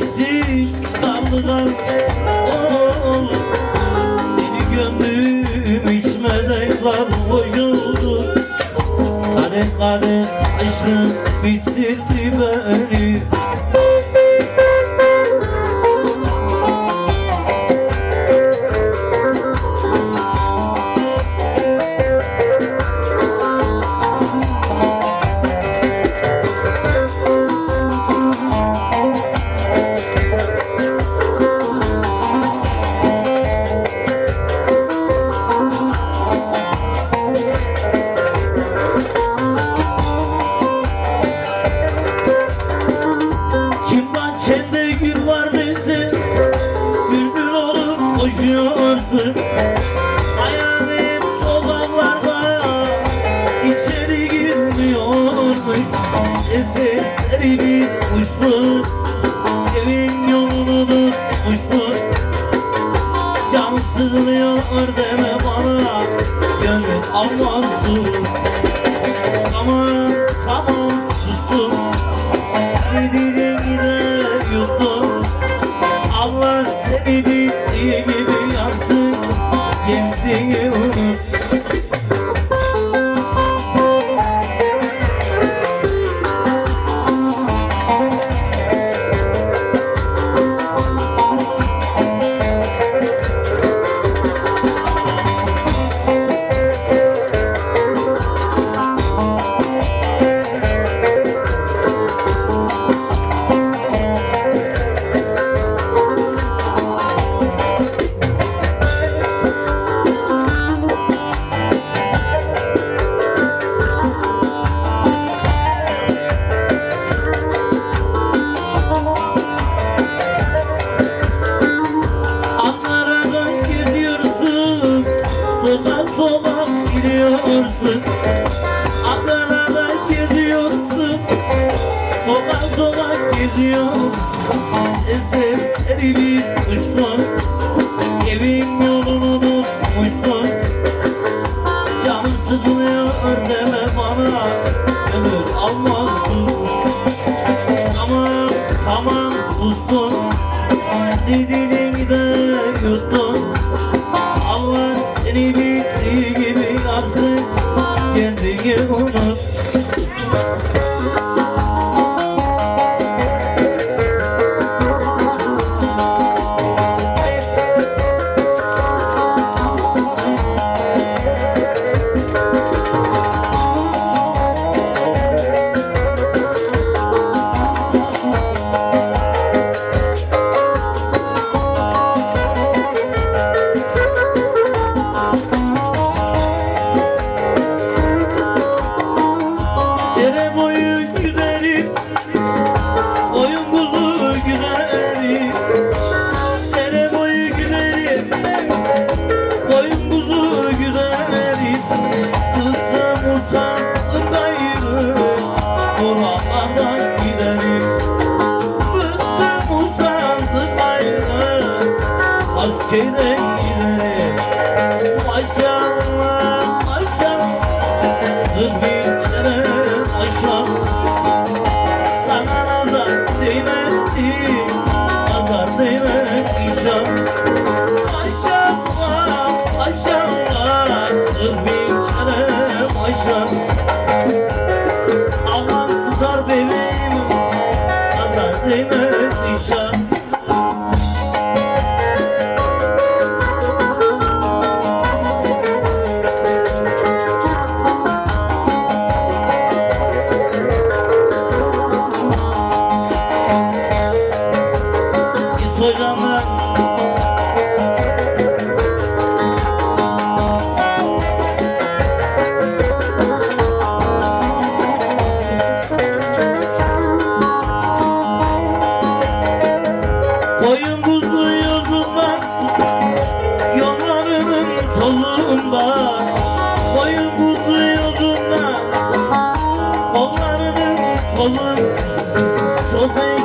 Kaldı kaldı oğlum Seni gömdüm içmeden sarhoş Kadeh kadeh aşkın bitirdi beni seri bir kuşsun Evin yolunu tutmuşsun Canım sıkılıyor deme bana. Gönül almazsın bir kuşsun Evin yolunu unutmuşsun. Canım sıkılıyor deme bana. Gönül almazsın Tamam tamam sustum Dediğini de yuttun. Allah seni bildiği gibi yapsın. Kendini unut kidding. Solun Çok